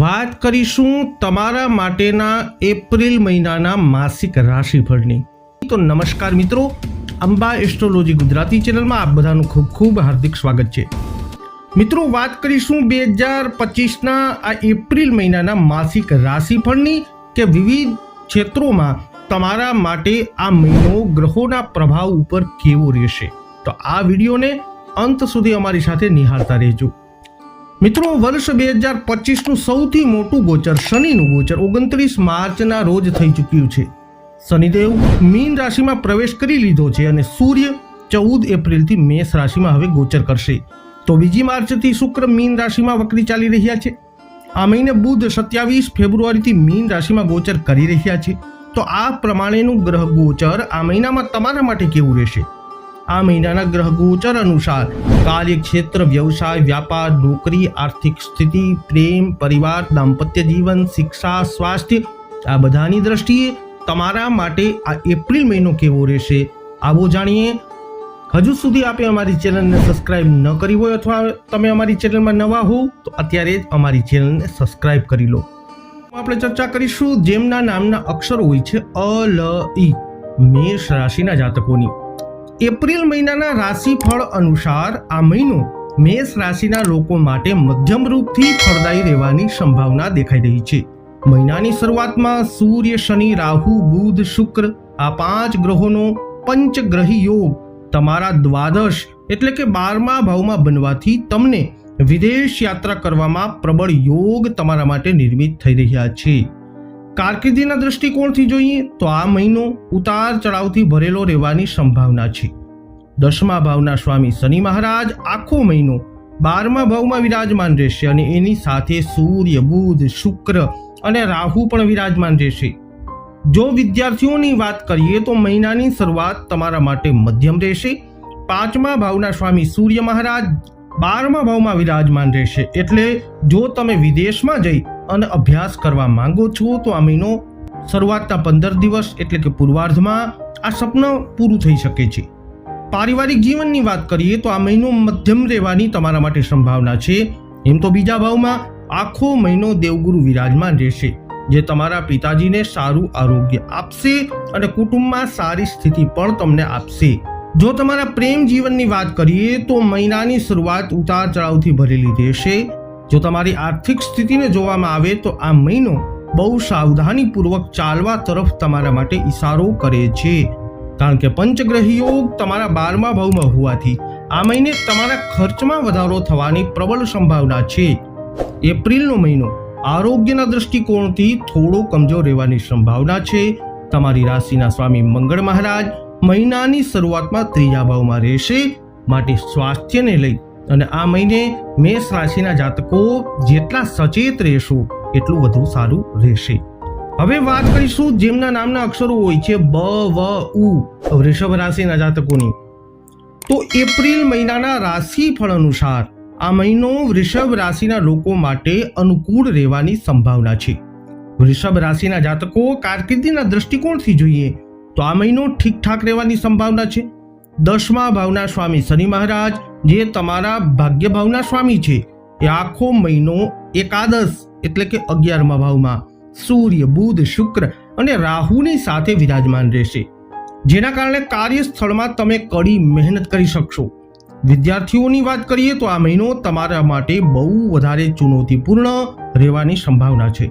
વાત કરીશું તમારા માટેના એપ્રિલ મહિનાના માસિક રાશિફળની. તો નમસ્કાર મિત્રો, અંબા એસ્ટ્રોલોજી ગુજરાતી ચેનલમાં આપ બધાનું ખૂબ ખૂબ હાર્દિક સ્વાગત છે. મિત્રો, વાત કરીશું બે હજાર પચીસના આ એપ્રિલ મહિનાના માસિક રાશિફળની કે વિવિધ ક્ષેત્રોમાં તમારા માટે આ મહિનો ગ્રહોના પ્રભાવ ઉપર કેવો રહેશે. તો આ વિડીયોને અંત સુધી અમારી સાથે નિહાળતા રહેજો. મિત્રો, વર્ષ બે હજાર પચીસનું સૌથી મોટું ગોચર, શનિનું ગોચર ઓગણત્રીસ માર્ચના રોજ થઈ ચૂક્યું છે. શનિદેવ મીન રાશિમાં પ્રવેશ કરી લીધો છે અને સૂર્ય ચૌદ એપ્રિલથી મેષ રાશિમાં હવે ગોચર કરશે. તો બીજી માર્ચથી શુક્ર મીન રાશિમાં વક્રી ચાલી રહ્યા છે. આ મહિને બુધ સત્યાવીસ ફેબ્રુઆરીથી મીન રાશિમાં ગોચર કરી રહ્યા છે. તો આ પ્રમાણેનું ગ્રહ ગોચર આ મહિનામાં તમારા માટે કેવું રહેશે? આ મહિનાના ગ્રહ ગોચર અનુસાર કાર્યક્ષેત્ર, વ્યવસાય, વ્યાપાર, નોકરી, આર્થિક સ્થિતિ, પ્રેમ, પરિવાર, દાંપત્ય જીવન, શિક્ષા, સ્વાસ્થ્ય, આ બધાની દ્રષ્ટિએ તમારા માટે આ એપ્રિલ મહિનો કેવો રહેશે? આવો જાણીએ. હજુ સુધી આપે અમારી ચેનલને સબસ્ક્રાઇબ ન કરી હોય અથવા તમે અમારી ચેનલમાં નવા હો, તો અત્યારે જ અમારી ચેનલને સબસ્ક્રાઇબ કરી લો. આપણે ચર્ચા કરીશું જેમના નામના અક્ષરો હોય છે અ ઈ, મેષ રાશિના જાતકોની. એપ્રિલ મહિનાના રાશિફળ અનુસાર આ મહિનો મેષ રાશિના લોકો માટે મધ્યમ રૂપથી ફળદાયી રહેવાની સંભાવના દેખાઈ રહી છે. મહિનાની શરૂઆતમાં સૂર્ય, શનિ, રાહુ, બુધ, શુક્ર આ પાંચ ગ્રહોનો પંચગ્રહી યોગ તમારા દ્વાદશ એટલે કે બારમા ભાવમાં બનવાથી તમને વિદેશ યાત્રા કરવામાં પ્રબળ યોગ તમારા માટે નિર્મિત થઈ રહ્યા છે. કારકિર્દીના દૃષ્ટિકોણથી જોઈએ તો આ મહિનો ઉતાર ચઢાવથી ભરેલો રહેવાની સંભાવના છે. દસમા ભાવના સ્વામી શનિ મહારાજ આખો મહિનો બારમા ભાવમાં વિરાજમાન રહેશે અને એની સાથે સૂર્ય, બુધ, શુક્ર અને રાહુ પણ વિરાજમાન રહેશે. જો વિદ્યાર્થીઓની વાત કરીએ તો મહિનાની શરૂઆત તમારા માટે મધ્યમ રહેશે. પાંચમા ભાવના સ્વામી સૂર્ય મહારાજ બારમા ભાવમાં વિરાજમાન રહેશે. એટલે જો તમે વિદેશમાં જઈ અને અભ્યાસ કરવા માંગો છો, તો આ મહિનો શરૂઆતના પંદર દિવસ એટલે કે પૂર્વાર્ધમાં આ સપનું પૂરું થઈ શકે છે. પારિવારિક જીવનની વાત કરીએ, તો આ મહિનો મધ્યમ રહેવાની તમારા માટે સંભાવના છે. એમ તો બીજા ભાવમાં આખો મહિનો દેવગુરુ વિરાજમાન રહેશે, જે તમારા પિતાજીને સારું આરોગ્ય આપશે અને કુટુંબમાં સારી સ્થિતિ પણ તમને આપશે. જો તમારા પ્રેમ જીવનની વાત કરીએ તો મહિનાની શરૂઆત ઉતાર ચઢાવથી ભરેલી રહેશે. જો તમારી આર્થિક સ્થિતિને જોવામાં આવે તો આ મહિનો બહુ સાવધાનીપૂર્વક ચાલવા તરફ તમારા માટે ઈશારો કરે છે. કારણ કે પંચગ્રહી યોગ તમારા બારમા ભાવમાં હોવાથી આ મહિને તમારા ખર્ચમાં વધારો થવાની પ્રબળ સંભાવના છે. એપ્રિલનો મહિનો આરોગ્યના દૃષ્ટિકોણથી થોડો કમજોર રહેવાની સંભાવના છે. તમારી રાશિના સ્વામી મંગળ મહારાજ મહિનાની શરૂઆતમાં ત્રીજા ભાવમાં રહેશે. માટે સ્વાસ્થ્યને લઈ અને આ મહિને મેષ રાશિના જાતકો જેટલા સચેત રહેશો, એટલું વધુ સારું રહેશે. હવે વાત કરીશું જેમના નામના અક્ષરો હોય છે બ, વ, ઉ, વૃષભ રાશિના જાતકોની. તો એપ્રિલ મહિનાના રાશિફળ અનુસાર આ મહિનો વૃષભ રાશિના લોકો માટે અનુકૂળ રહેવાની સંભાવના છે. વૃષભ રાશિના જાતકો કારકિર્દીના દૃષ્ટિકોણથી જોઈએ તો આ મહિનો ઠીકઠાક રહેવાની સંભાવના છે? દસમા ભાવના સ્વામી શનિ મહારાજ, જે તમારા ભાગ્ય ભાવના સ્વામી છે, એ આખો મહિનો એકાદશ એટલે કે અગિયારમા ભાવમાં સૂર્ય, બુધ, શુક્ર અને રાહુની સાથે વિરાજમાન રહેશે. જેના કારણે કાર્યસ્થળમાં તમે કડી મહેનત કરી શકશો. વિદ્યાર્થીઓની વાત કરીએ તો આ મહિનો તમારા માટે બહુ વધારે ચુનૌતીપૂર્ણ રહેવાની સંભાવના છે.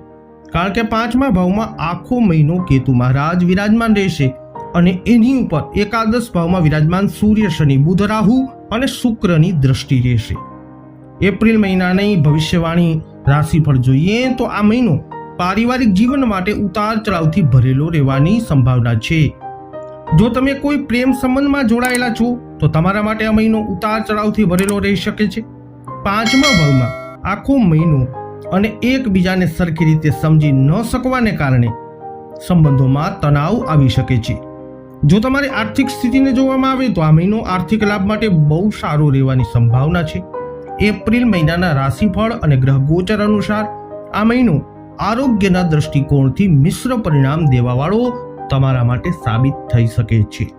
કારણ કે પાંચમા ભાવમાં આખો મહિનો કેતુ મહારાજ વિરાજમાન રહેશે અને એની ઉપર એકાદશ ભાવમાં વિરાજમાન સૂર્ય, શનિ, બુધ, રાહુ અને શુક્રની દ્રષ્ટિ રહેશે. એપ્રિલ મહિનાની ભવિષ્યવાણી રાશિફળ જોઈએ તો આ મહિનો પારિવારિક જીવન માટે ઉતાર ચઢાવથી ભરેલો રહેવાની સંભાવના છે. જો તમે કોઈ પ્રેમ સંબંધમાં જોડાયેલા છો, તો તમારા માટે આ મહિનો ઉતાર ચઢાવથી ભરેલો રહી શકે છે. પાંચમા ભાવમાં આખો મહિનો અને એકબીજાને સરખી રીતે સમજી ન શકવાને કારણે સંબંધોમાં તણાવ આવી શકે છે. જો તમારી આર્થિક સ્થિતિને જોવામાં આવે તો આ મહિનો આર્થિક લાભ માટે બહુ સારો રહેવાની સંભાવના છે. એપ્રિલ મહિનાના રાશિફળ અને ગ્રહ ગોચર અનુસાર આ મહિનો આરોગ્યના દૃષ્ટિકોણથી મિશ્ર પરિણામ દેવાવાળો તમારા માટે સાબિત થઈ શકે છે.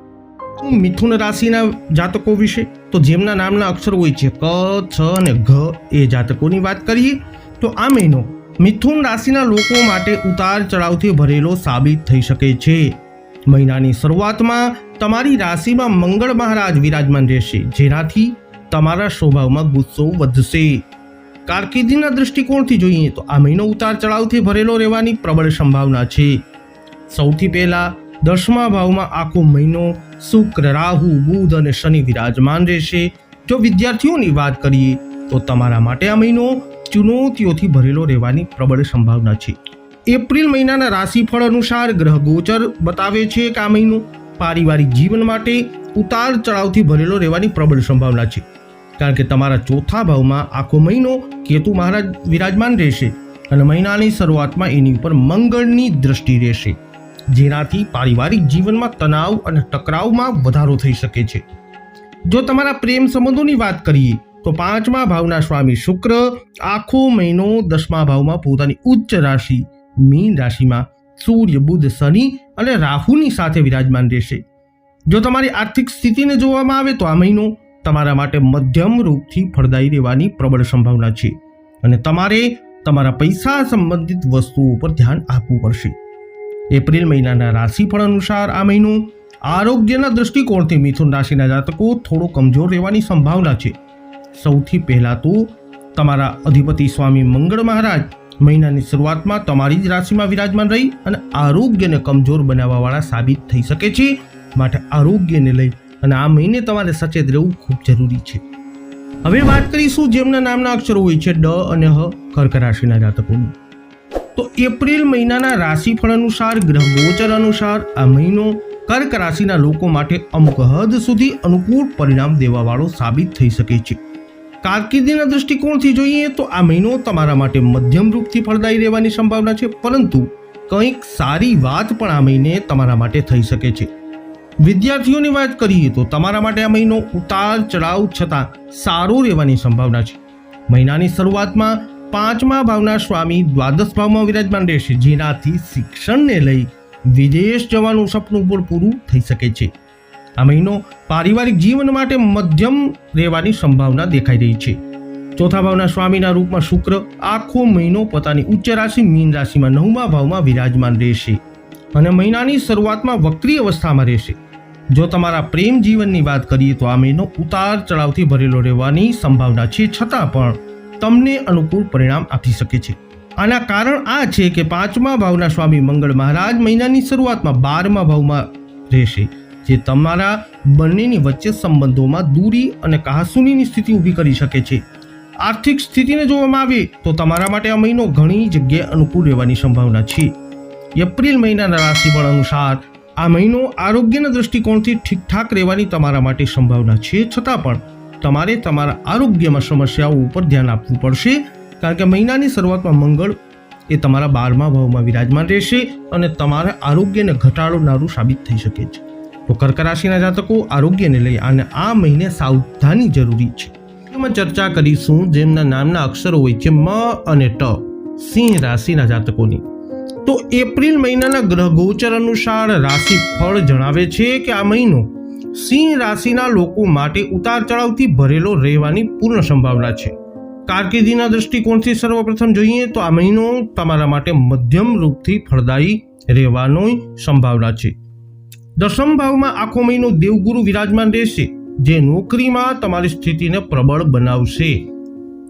મિથુન રાશિના જાતકો વિશે, તો જેમના નામના અક્ષરો હોય છે ક, છ અને ઘ એ જાતકોની વાત કરીએ તો આ મહિનો મિથુન રાશિના લોકો માટે ઉતાર ચઢાવથી ભરેલો સાબિત થઈ શકે છે. મહિનાની શરૂઆતમાં તમારી રાશિમાં મંગળ મહારાજ વિરાજમાન રહેશે, જેનાથી તમારા સ્વભાવમાં ગુસ્સો વધશે. કારકિર્દીના દૃષ્ટિકોણથી જોઈએ તો આ મહિનો ઉતાર ચઢાવથી ભરેલો રહેવાની પ્રબળ સંભાવના છે. સૌથી પહેલા દસમા ભાવમાં આખો મહિનો શુક્ર, રાહુ, બુધ અને શનિ વિરાજમાન રહેશે. જો વિદ્યાર્થીઓની વાત કરીએ તો તમારા માટે આ મહિનો ચુનૌતીઓથી ભરેલો રહેવાની પ્રબળ સંભાવના છે. એપ્રિલ મહિનાના રાશિફળ અનુસાર ગ્રહ ગોચર બતાવે છે કે આ મહિનો પારિવારિક જીવન માટે ઉતાર ચઢાવથી ભરેલો રહેવાની પ્રબળ સંભાવના છે. કારણ કે તમારા ચોથા ભાવમાં આખો મહિનો કેતુ મહારાજ વિરાજમાન રહેશે અને મહિનાની શરૂઆતમાં એની ઉપર મંગળની દ્રષ્ટિ રહેશે. જેનાથી પારિવારિક જીવનમાં તણાવ અને ટકરાવમાં વધારો થઈ શકે છે. જો તમારા પ્રેમ સંબંધોની વાત કરીએ તો પાંચમા ભાવના સ્વામી શુક્ર આખો મહિનો દસમા ભાવમાં પોતાની ઉચ્ચ રાશિ, મીન રાશિમાં સૂર્ય, બુધ, શનિ અને રાહુની સાથે વિરાજમાન રહેશે. જો તમારી આર્થિક સ્થિતિને જોવામાં આવે તો આ મહિનો તમારા માટે મધ્યમ રૂપથી ફળદાયી રહેવાની પ્રબળ સંભાવના છે અને તમારે તમારા પૈસા સંબંધિત વસ્તુઓ પર ધ્યાન આપવું પડશે. એપ્રિલ મહિનાના રાશિફળ અનુસાર આ મહિનો આરોગ્યના દૃષ્ટિકોણથી મિથુન રાશિના જાતકો થોડો કમજોર રહેવાની સંભાવના છે. સૌથી પહેલાં તો તમારા અધિપતિ સ્વામી મંગળ મહારાજ મહિનાની શરૂઆતમાં તમારી જ રાશિમાં વિરાજમાન રહી અને આરોગ્યને કમજોર બનાવવાવાળા સાબિત થઈ શકે છે. માટે આરોગ્યને લઈ અને આ મહિને તમારે સચેત રહેવું ખૂબ જરૂરી છે. હવે વાત કરીશું જેમના નામના અક્ષરો હોય છે ડ અને હ કર્ક રાશિના જાતકોની. તો એપ્રિલ મહિનાના રાશિફળ અનુસાર, ગ્રહ ગોચર અનુસાર આ મહિનો કર્ક રાશિના લોકો માટે અમુક હદ સુધી અનુકૂળ પરિણામ દેવાવાળો સાબિત થઈ શકે છે. કારકિર્દીના દૃષ્ટિકોણથી જોઈએ તો આ મહિનો તમારા માટે મધ્યમ રૂપથી ફળદાયી રહેવાની સંભાવના છે, પરંતુ કંઈક સારી વાત પણ આ મહિને તમારા માટે થઈ શકે છે. વિદ્યાર્થીઓની વાત કરીએ તો તમારા માટે આ મહિનો ઉતાર ચઢાવ છતાં સારો રહેવાની સંભાવના છે. મહિનાની શરૂઆતમાં પાંચમા ભાવના સ્વામી દ્વાદશ ભાવમાં વિરાજમાન રહેશે, જેનાથી શિક્ષણને લઈ વિદેશ જવાનું સપનું પણ પૂરું થઈ શકે છે. આ મહિનો પારિવારિક જીવન માટે મધ્યમ રહેવાની સંભાવના દેખાઈ રહી છે. ચોથા ભાવના સ્વામીના રૂપમાં શુક્ર આખો મહિનો પોતાની ઉચ્ચ રાશિ, મીન રાશિમાં નવમા ભાવમાં વિરાજમાન રહેશે અને મહિનાની શરૂઆતમાં વક્રી અવસ્થામાં રહેશે. જો તમારા પ્રેમ જીવનની વાત કરીએ તો આ મહિનો ઉતાર ચઢાવથી ભરેલો રહેવાની સંભાવના છે, છતાં પણ તમને અનુકૂળ પરિણામ આપી શકે છે. આના કારણ આ છે કે પાંચમા ભાવના સ્વામી મંગળ મહારાજ મહિનાની શરૂઆતમાં બારમા ભાવમાં રહેશે. જે તમારા બંનેની વચ્ચે સંબંધોમાં દૂરી અને કાહસુનીની સ્થિતિ ઊભી કરી શકે છે. આર્થિક સ્થિતિને જોવામાં આવે તો તમારા માટે આ મહિનો ઘણી જગ્યાએ અનુકૂળ રહેવાની સંભાવના છે. એપ્રિલ મહિનાના રાશિફળ અનુસાર આ મહિનો આરોગ્યના દૃષ્ટિકોણથી ઠીકઠાક રહેવાની તમારા માટે સંભાવના છે. છતાં પણ તમારે તમારા આરોગ્યમાં સમસ્યાઓ ઉપર ધ્યાન આપવું પડશે, કારણ કે મહિનાની શરૂઆતમાં મંગળ એ તમારા બારમા ભાવમાં વિરાજમાન રહેશે અને તમારા આરોગ્યને ઘટાડનારું સાબિત થઈ શકે છે. તો કર્ક રાશિના જાતકો આરોગ્યને લઈ અને આ મહિને સાવધાની જરૂરી છે. એમાં ચર્ચા કરીશું જેમના નામના અક્ષરો હોય છે મ અને ટ, સિંહ રાશિના જાતકોની. તો એપ્રિલ મહિનાના ગ્રહ ગોચર અનુસાર રાશિ ફળ જણાવે છે કે આ મહિનો સિંહ રાશિના લોકો માટે ઉતાર ચઢાવથી ભરેલો રહેવાની પૂર્ણ સંભાવના છે. કારકિર્દીના દૃષ્ટિકોણથી સર્વપ્રથમ જોઈએ તો આ મહિનો તમારા માટે મધ્યમ રૂપથી ફળદાયી રહેવાની સંભાવના છે. દસમ ભાવમાં આખો મહિનો દેવગુરુ વિરાજમાન રહેશે, જે નોકરીમાં તમારી સ્થિતિને પ્રબળ બનાવશે.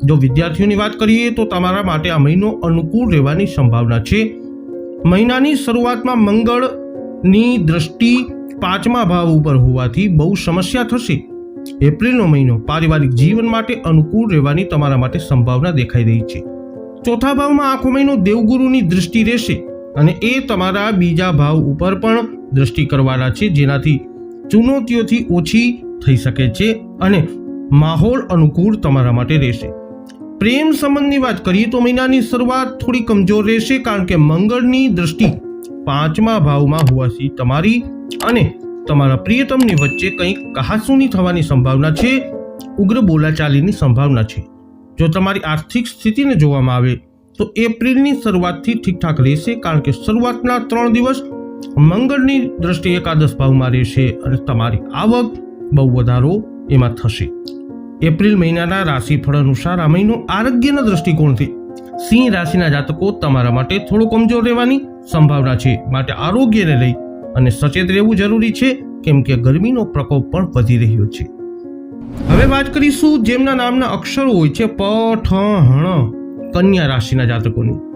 જો વિદ્યાર્થીઓની વાત કરીએ તો તમારા માટે આ મહિનો અનુકૂળ રહેવાની સંભાવના છે. મહિનાની શરૂઆતમાં મંગળની દ્રષ્ટિ પાંચમા ભાવ ઉપર હોવાથી બહુ સમસ્યા થશે. એપ્રિલનો મહિનો પારિવારિક જીવન માટે અનુકૂળ રહેવાની તમારા માટે સંભાવના દેખાઈ રહી છે. ચોથા ભાવમાં આખો મહિનો દેવગુરુની દૃષ્ટિ રહેશે અને એ તમારા બીજા ભાવ ઉપર પણ દ્રષ્ટિ કરવાના છે, જેનાથી ચુનૌતીઓથી ઓછી થઈ શકે છે અને માહોલ અનુકૂળ તમારા માટે રહેશે. પ્રેમ સંબંધની વાત કરીએ તો મહિનાની શરૂઆત થોડી કમજોર રહેશે કારણ કે મંગળની દ્રષ્ટિ પાંચમા ભાવમાં હોવાથી તમારી અને તમારા પ્રિયતમની વચ્ચે કંઈક કહાસુની થવાની સંભાવના છે, ઉગ્ર બોલાચાલીની સંભાવના છે. જો તમારી આર્થિક સ્થિતિને જોવામાં આવે તો એપ્રિલની શરૂઆતથી ઠીકઠાક રહેશે કારણ કે શરૂઆતના ત્રણ દિવસ મંગળની દ્રષ્ટિએ એકાદશ ભાવમાં રહેશે અને તમારી આવક બહુ વધારો એમાં થશે. એપ્રિલ મહિનાના રાશિફળ અનુસાર આ મહિનો આરોગ્યના દૃષ્ટિકોણથી સિંહ રાશિના જાતકો તમારા માટે થોડો કમજોર રહેવાની સંભાવના છે. માટે આરોગ્યને લઈ અને સચેત રહેવું જરૂરી છે, કેમ કે ગરમીનો પ્રકોપ પણ વધી રહ્યો છે. હવે વાત કરીશું જેમના નામના અક્ષરો હોય છે, પ, ઠ હણ કન્યા રાશિના જાતકોની.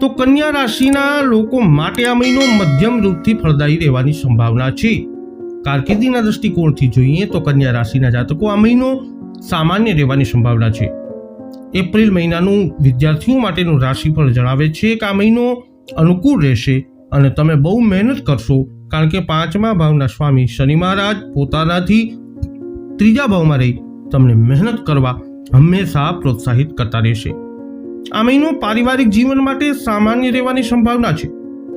તો કન્યા રાશિના લોકો માટે આ મહિનો મધ્યમ રૂપથી ફળદાયી રહેવાની સંભાવના છે. કારકિર્દીના દૃષ્ટિકોણથી જોઈએ તો કન્યા રાશિના જાતકો આ મહિનો સામાન્ય રહેવાની સંભાવના છે. એપ્રિલ મહિનાનું વિદ્યાર્થીઓ માટેનું રાશિફળ જણાવે છે કે આ મહિનો અનુકૂળ રહેશે અને તમે બહુ મહેનત કરશો કારણ કે પાંચમા ભાવના સ્વામી શનિ મહારાજ પોતાનાથી ત્રીજા ભાવમાં રહી તમને મહેનત કરવા હંમેશા પ્રોત્સાહિત કરતા રહેશે. આ મહિનો પારિવારિક જીવન માટે સામાન્ય રહેવાની સંભાવના છે.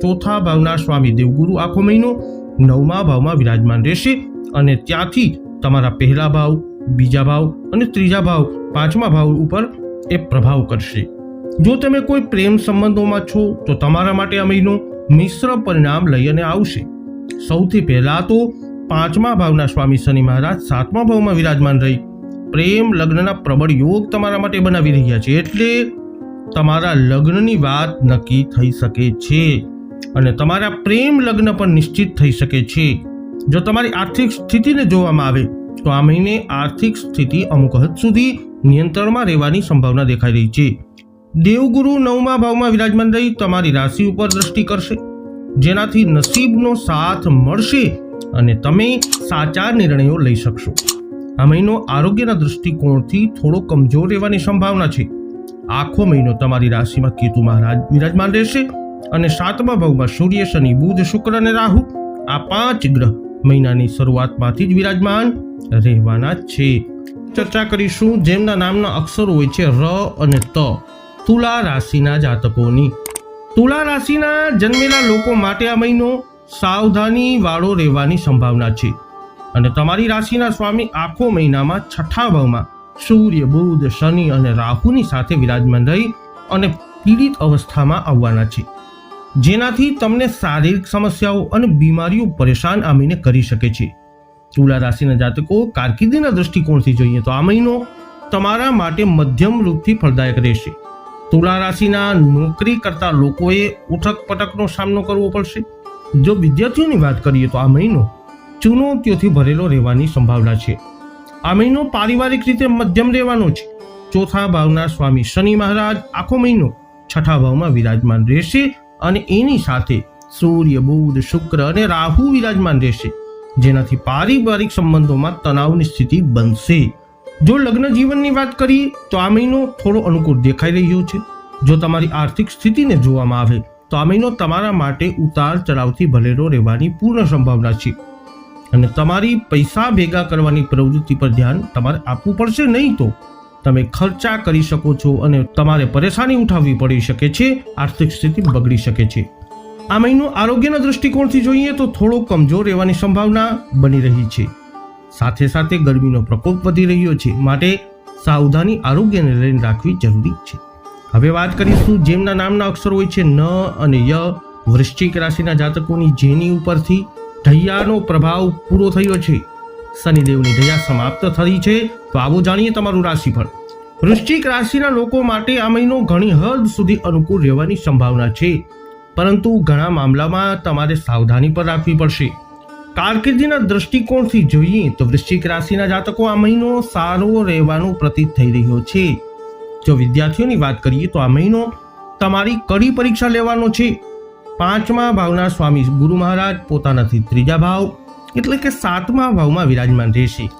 ચોથા ભાવના સ્વામી દેવગુરુ આખો મહિનો નવમા ભાવમાં વિરાજમાન રહેશે અને ત્યાંથી તમારા પહેલા ભાવ, બીજા ભાવ અને ત્રીજા ભાવ પાંચમા ભાવ ઉપર એ પ્રભાવ કરશે. જો તમે કોઈ પ્રેમ સંબંધોમાં છો, તો તમારા માટે આ મહિનો મિશ્ર પરિણામ લઈને આવશે. સૌથી પહેલા તો પાંચમા ભાવના સ્વામી શનિ મહારાજ સાતમા ભાવમાં વિરાજમાન રહી. પ્રેમ લગ્નના પ્રબળ યોગ તમારા માટે બનાવી રહ્યા છે, એટલે તમારા લગ્નની વાત નક્કી થઈ શકે છે અને તમારા પ્રેમ લગ્ન પણ નિશ્ચિત થઈ શકે છે. જો તમારી આર્થિક સ્થિતિને જોવામાં આવે, તો આ મહિને આર્થિક સ્થિતિ અમુક હદ સુધી નિયંત્રણમાં રહેવાની સંભાવના દેખાઈ રહી છે. દેવગુરુ નવમા ભાવમાં વિરાજમાન રહી તમારી રાશિ ઉપર દ્રષ્ટિ કરશે, જેનાથી નસીબનો સાથ મળશે અને તમે સાચા નિર્ણયો લઈ શકશો. આ મહિનો આરોગ્યના દૃષ્ટિકોણથી થોડો કમજોર રહેવાની સંભાવના છે. આખો મહિનો તમારી રાશિમાં કેતુ મહારાજ વિરાજમાન રહેશે અને સાતમા ભાવમાં સૂર્ય, શનિ, બુધ, શુક્ર અને રાહુ આ પાંચ ગ્રહ મહિનાની શરૂઆતમાંથી જ વિરાજમાન રહેવાના છે. ચર્ચા કરીશું જેમના નામના અક્ષરો હોય છે ર અને ત. તુલા રાશિના જાતકોની. તુલા રાશિના જન્મેલા લોકો માટે આ મહિનો સાવધાની વાળો રહેવાની સંભાવના છે. અને તમારી રાશિના સ્વામી આખો મહિનામાં છઠ્ઠા ભાવમાં સૂર્ય, બુધ, શનિ અને રાહુની સાથે વિરાજમાન રહી અને પીડિત અવસ્થામાં આવવાના છે. જેનાથી તમને શારીરિક સમસ્યાઓ અને બીમારીઓ પરેશાન આ મહિને કરી શકે છે. તુલા રાશિના જાતકો કારકિર્દીના દૃષ્ટિકોણથી જોઈએ તો આ મહિનો તમારા માટે મધ્યમ રૂપથી ફળદાયક રહેશે. તુલા રાશિના નોકરી કરતા લોકોએ ઉઠક પટકનો સામનો કરવો પડશે. જો વિદ્યાર્થીઓની વાત કરીએ તો આ મહિનો ચુનૌતીઓથી ભરેલો રહેવાની સંભાવના છે. આ પારિવારિક રીતે મધ્યમ રહેવાનો છે. ચોથા ભાવના સ્વામી શનિ મહારાજ આખો મહિનો છઠ્ઠા ભાવમાં વિરાજમાન રહેશે અને એની સાથે સૂર્ય, બુધ, શુક્ર અને રાહુ વિરાજમાન રહેશે. જેનાથી પારિવારિક સંબંધોમાં તણાવની સ્થિતિ બનશે. જો લગ્ન જીવનની વાત કરીએ, તો આ મહિનો થોડો અનુકૂળ દેખાઈ રહ્યો છે. જો તમારી આર્થિક સ્થિતિને જોવામાં આવે, તો આ મહિનો તમારા માટે ઉતાર ચઢાવથી ભરેલો રહેવાની પૂર્ણ સંભાવના છે. અને તમારી પૈસા ભેગા કરવાની પ્રવૃત્તિ પર ધ્યાન તમારે આપવું પડશે નહીં તો. તમે ખર્ચા કરી શકો છો અને તમારે પરેશાની ઉઠાવવી પડી શકે છે, આર્થિક સ્થિતિ બગડી શકે છે. આ મહિનો આરોગ્યના દૃષ્ટિકોણથી જોઈએ તો થોડો કમજોર રહેવાની સંભાવના બની રહી છે. સાથે સાથે ગરમીનો પ્રકોપ વધી રહ્યો છે, માટે સાવધાની આરોગ્યને લઈને રાખવી જરૂરી છે. હવે વાત કરીશું જેમના નામના અક્ષરો હોય છે, ન અને ય. વૃશ્ચિક રાશિના જાતકોની જેની ઉપરથી ઢૈયાનો પ્રભાવ પૂરો થયો છે. શનિદેવની દયા સમાપ્ત થઈ છે તો આવો જાણીએ તમારું રાશિફળ. વૃશ્ચિક રાશિના લોકો માટે આ મહિનો ઘણી હદ સુધી અનુકૂળ રહેવાની સંભાવના છે. પરંતુ ઘણા મામલામાં તમારે સાવધાની પર રાખવી પડશે. કારકિર્દીના દૃષ્ટિકોણથી જોઈએ તો વૃશ્ચિક રાશિના જાતકો આ મહિનો સારો રહેવાનો પ્રતીત થઈ રહ્યો છે. જો વિદ્યાર્થીઓની વાત કરીએ તો આ મહિનો તમારી કડી પરીક્ષા લેવાનો છે. પાંચમા ભાવના સ્વામી ગુરુ મહારાજ પોતાનાથી ત્રીજા ભાવ એટલે કે સાતમા ભાવમાં વિરાજમાન રહેશે.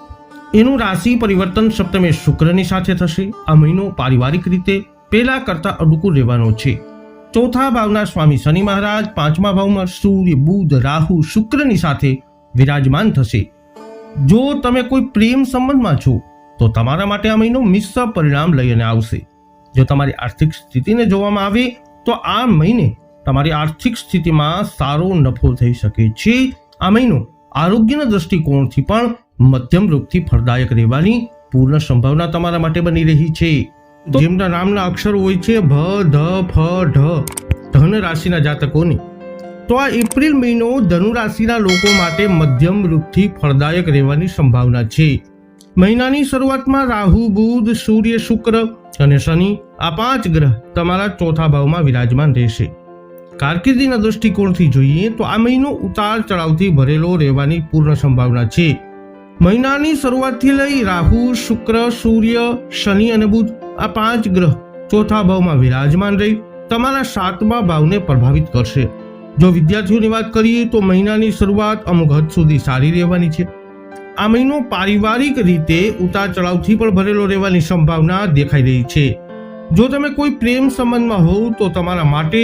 એનું રાશિ પરિવર્તન સપ્તમે શુક્રની સાથે થશે. આ મહિનો પારિવારિક રીતે પહેલાં કરતા અનુકૂળ રહેવાનો છે. ચોથા ભાવના સ્વામી શનિ મહારાજ પાંચમા ભાવમાં સૂર્ય, બુધ, રાહુ, શુક્રની સાથે વિરાજમાન થશે. જો તમે કોઈ પ્રેમ સંબંધમાં છો, તો તમારા માટે આ મહિનો મિશ્ર પરિણામ લઈને આવશે. જો તમારી આર્થિક સ્થિતિને જોવામાં આવે, તો આ મહિને તમારી આર્થિક સ્થિતિમાં સારો નફો થઈ શકે છે. આ મહિનો આરોગ્યના દૃષ્ટિકોણથી પણ મધ્યમ રૂપથી ફળદાયક રહેવાની પૂર્ણ સંભાવના તમારા માટે બની રહી છે. જેમના નામના અક્ષરો હોય છે ભ ધ ફ ઢ ધન રાશિના જાતકોની. તો આ એપ્રિલ મહિનો ધનુ રાશિના લોકો માટે મધ્યમ રૂપથી ફળદાયક રહેવાની સંભાવના છે. મહિનાની શરૂઆતમાં રાહુ બુધ સૂર્ય શુક્ર અને શનિ આ પાંચ ગ્રહ તમારા ચોથા ભાવમાં વિરાજમાન રહેશે. કારકિર્દીના દૃષ્ટિકોણથી જોઈએ તો આ મહિનો ઉતાર ચઢાવથી ભરેલો રહેવાની પૂર્ણ સંભાવના છે. મહિનાની શરૂઆતથી લઈ રાહુ, શુક્ર, સૂર્ય, શનિ અને બુધ આ પાંચ ગ્રહ ચોથા ભાવમાં વિરાજમાન રહી તમારા સાતમા ભાવને પ્રભાવિત કરશે. જો વિદ્યાર્થીઓની વાત કરીએ તો મહિનાની શરૂઆત અમુક હદ સુધી સારી રહેવાની છે. આ મહિનો પારિવારિક રીતે ઉતાર ચઢાવથી પણ ભરેલો રહેવાની સંભાવના દેખાઈ રહી છે. જો તમે કોઈ પ્રેમ સંબંધમાં હોવ તો તમારા માટે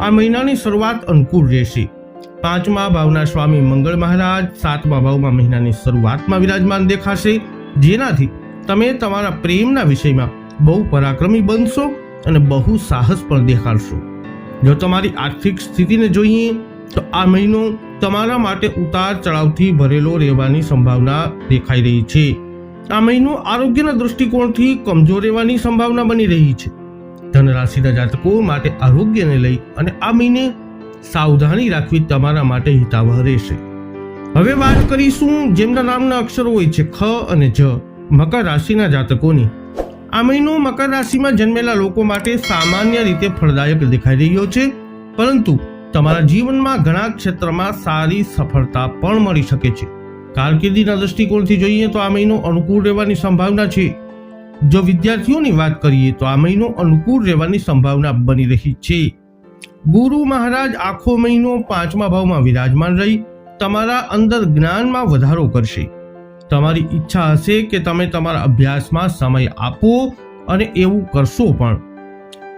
આ મહિનાની શરૂઆત અનુકૂળ રહેશે. પાંચમા ભાવના સ્વામી મંગળ મહારાજ, સાતમા ભાવમાં મહિનાની શરૂઆતમાં વિરાજમાન દેખાશે. જેનાથી તમે તમારા પ્રેમના વિષયમાં બહુ પરાક્રમી બનશો અને બહુ સાહસ પણ દેખાડશો. જો તમારી આર્થિક સ્થિતિને જોઈએ, તો આ મહિનો તમારા માટે ઉતાર ચઢાવથી ભરેલો રહેવાની સંભાવના દેખાઈ રહી છે. આ મહિનો આરોગ્યના દૃષ્ટિકોણથી કમજોર રહેવાની સંભાવના બની રહી છે. ધનરાશિના જાતકો માટે આરોગ્યને લઈ અને આ મહિને સાવધાની રાખવી તમારા માટે હિતાવહ રહેશે. હવે વાત કરીશું જેમના નામના અક્ષરો હોય છે, ખ અને જ. મકર રાશિના જાતકોની. આ મહિનો મકર રાશિમાં જન્મેલા લોકો માટે સામાન્ય રીતે ફળદાયક દેખાઈ રહ્યો છે, પરંતુ તમારા જીવનમાં ઘણા ક્ષેત્રમાં સારી સફળતા પણ મળી શકે છે. કારકિર્દીના દૃષ્ટિકોણથી જોઈએ તો આ મહિનો અનુકૂળ રહેવાની સંભાવના છે. જો વિદ્યાર્થીઓની વાત કરીએ તો આ મહિનો અનુકૂળ રહેવાની સંભાવના બની રહી છે. ગુરુ મહારાજ આખો મહિનો પાંચમા ભાવમાં વિરાજમાન રહી, તમારા અંદર જ્ઞાનમાં વધારો કરશે. તમારી ઈચ્છા હશે કે તમે તમારા અભ્યાસમાં સમય આપો અને એવું કરશો પણ.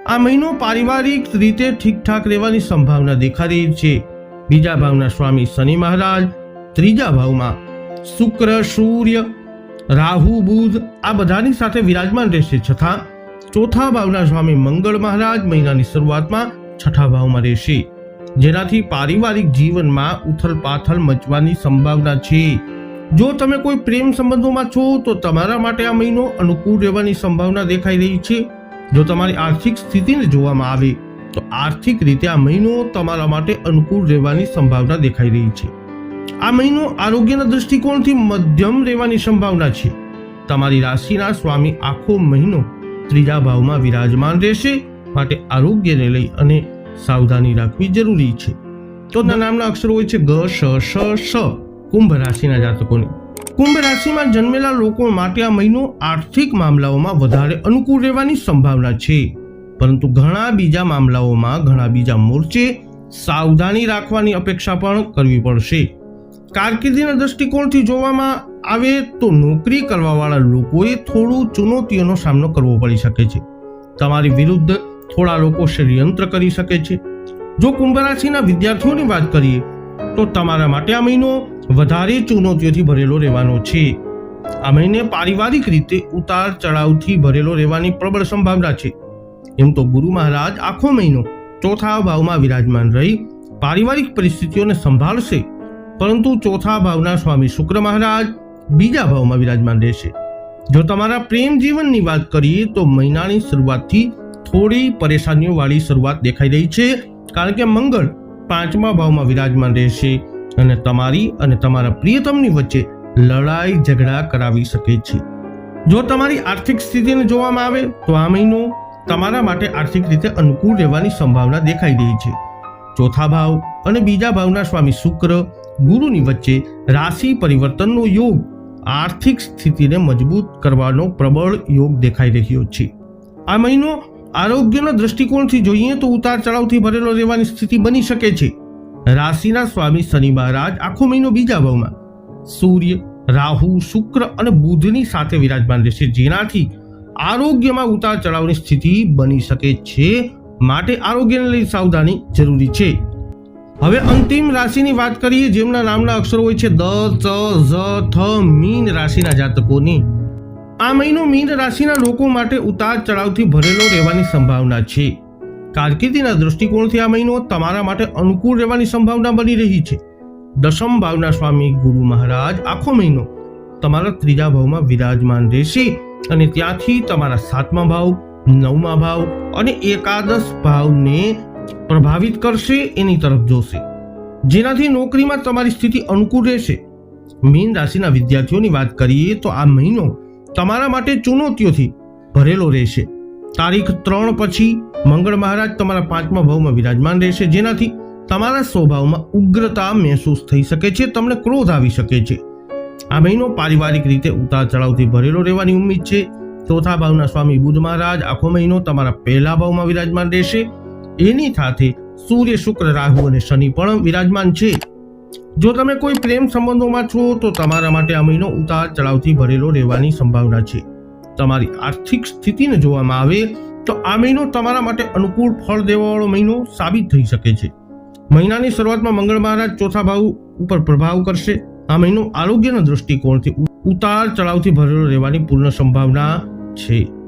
આ મહિનો પારિવારિક રીતે ઠીકઠાક રહેવાની સંભાવના દેખાઈ રહી છે. બીજા ભાવના સ્વામી શનિ મહારાજ, ત્રીજા ભાવમાં શુક્ર, સૂર્ય રાહુ, બુધ આ બધાની સાથે વિરાજમાન રહેશે. છતાં ચોથા ભાવના સ્વામી મંગળ મહારાજ મહિનાની શરૂઆતમાં છઠ્ઠા ભાવમાં રહેશે. જેનાથી પારિવારિક જીવનમાં ઉથલ પાથલ મચવાની સંભાવના છે. જો તમે કોઈ પ્રેમ સંબંધોમાં છો, તો તમારા માટે આ મહિનો અનુકૂળ રહેવાની સંભાવના દેખાઈ રહી છે. જો તમારી આર્થિક સ્થિતિને જોવામાં આવે, તો આર્થિક રીતે આ મહિનો તમારા માટે અનુકૂળ રહેવાની સંભાવના દેખાઈ રહી છે. આ મહિનો આરોગ્યના દૃષ્ટિકોણથી મધ્યમ રહેવાની સંભાવના છે. તમારી રાશિના સ્વામી આખો મહિનો ત્રીજા ભાવમાં વિરાજમાન રહેશે માટે આરોગ્યને લઈ અને સાવધાની રાખવી જરૂરી છે. તો નામના અક્ષરો હોય છે ગ, શ શ શ, કુંભ રાશિના જાતકોને. કુંભ રાશિમાં જન્મેલા લોકો માટે આ મહિનો આર્થિક મામલાઓમાં વધારે અનુકૂળ રહેવાની સંભાવના છે. પરંતુ ઘણા બીજા મામલાઓમાં ઘણા બીજા મોરચે સાવધાની રાખવાની અપેક્ષા પણ કરવી પડશે. કારકિર્દીના દૃષ્ટિકોણથી જોવામાં આવે તો નોકરી કરવાવાળા લોકોએ થોડું ચુનૌતીઓનો સામનો કરવો પડી શકે છે. તમારી વિરુદ્ધ થોડા લોકો ષડયંત્ર કરી શકે છે. જો કુંભ રાશિના વિદ્યાર્થીઓની વાત કરીએ, તો તમારા માટે આ મહિનો વધારે ચુનૌતીઓથી ભરેલો રહેવાનો છે. આ મહિને પારિવારિક રીતે ઉતાર ચઢાવથી ભરેલો રહેવાની પ્રબળ સંભાવના છે. એમ તો ગુરુ મહારાજ આખો મહિનો ચોથા ભાવમાં વિરાજમાન રહી, પારિવારિક પરિસ્થિતિઓને સંભાળશે પરંતુ ચોથા ભાવના સ્વામી શુક્ર મહારાજ બીજા ભાવમાં વિરાજમાન રહેશે. જો તમારા પ્રેમ જીવનની વાત કરીએ તો મહિનાની શરૂઆતથી થોડી પરેશાનીઓ વાળી શરૂઆત દેખાઈ રહી છે, કારણ કે મંગળ પાંચમા ભાવમાં વિરાજમાન રહેશે અને તમારી અને તમારા પ્રિયતમની વચ્ચે લડાઈ ઝઘડા કરાવી શકે છે. જો તમારી આર્થિક સ્થિતિને જોવામાં આવે તો આ મહિનો તમારા માટે આર્થિક રીતે અનુકૂળ રહેવાની સંભાવના દેખાઈ રહી છે. ચોથા ભાવ અને બીજા ભાવના સ્વામી શુક્ર ગુરુની વચ્ચે રાશિ પરિવર્તનનો યોગ આર્થિક સ્થિતિને મજબૂત કરવાનો પ્રબળ યોગ દેખાઈ રહ્યો છે. આ મહિનો આરોગ્યના દૃષ્ટિકોણથી જોઈએ તો ઉતાર ચઢાવથી ભરેલો રહેવાની સ્થિતિ બની શકે છે. રાશિના સ્વામી શનિ મહારાજ આખો મહિનો બીજા ભાવમાં. સૂર્ય, રાહુ, શુક્ર અને બુધની સાથે વિરાજમાન રહેશે. જેનાથી આરોગ્યમાં ઉતાર ચઢાવની સ્થિતિ બની શકે છે. માટે આરોગ્યને લઈ સાવધાની જરૂરી છે. હવે અંતિમ રાશિની વાત કરીએ, જેમના નામના અક્ષરો હોય છે દ, ચ, ઝ થ મીન રાશિના જાતકોની. આ મહિનો મીન રાશિના લોકો માટે ઉતાર ચઢાવથી ભરેલો રહેવાની સંભાવના છે. કારકિર્દીના દૃષ્ટિકોણથી આ મહિનો તમારા માટે અનુકૂળ રહેવાની સંભાવના બની રહી છે. દશમ ભાવના સ્વામી ગુરુ મહારાજ, આખો મહિનો તમારા ત્રીજા ભાવમાં વિરાજમાન રહેશે અને ત્યાંથી તમારા સાતમા ભાવ, નવમા ભાવ અને એકાદશ ભાવને પ્રભાવિત કરશે એની તરફ જોશે. જેનાથી નોકરીમાં તમારી સ્થિતિ અનુકૂળ રહેશે. મીન રાશિના વિદ્યાર્થીઓની વાત કરીએ તો આ મહિનો તમારા માટે ચુનૌતીઓથી ભરેલો રહેશે. તારીખ ત્રણ પછી મંગળ મહારાજ તમારા પાંચમા ભાવમાં વિરાજમાન રહેશે, જેનાથી તમારા સ્વભાવમાં ઉગ્રતા મહેસૂસ થઈ શકે છે, તમને ક્રોધ આવી શકે છે. આ મહિનો પારિવારિક રીતે ઉતાર ચઢાવથી ભરેલો રહેવાની ઉમ્મીદ છે. ચોથા ભાવના સ્વામી બુદ્ધ મહારાજ, આખો મહિનો તમારા પહેલા ભાવમાં વિરાજમાન રહેશે. એની સાથે સૂર્ય, શુક્ર, રાહુ અને શનિ પણ વિરાજમાન છે. જો તમે કોઈ પ્રેમ સંબંધોમાં છો, તો તમારા માટે આ મહિનો ઉતાર ચઢાવથી ભરેલો રહેવાની સંભાવના છે. તમારી આર્થિક સ્થિતિને જોવામાં આવે, તો આ મહિનો તમારા માટે અનુકૂળ ફળ દેવાવાળો મહિનો સાબિત થઈ શકે છે. મહિનાની શરૂઆતમાં મંગળ મહારાજ ચોથા ભાવ ઉપર પ્રભાવ કરશે. આ મહિનો આરોગ્યના દૃષ્ટિકોણથી ઉતાર ચઢાવથી ભરેલો રહેવાની પૂર્ણ સંભાવના છે.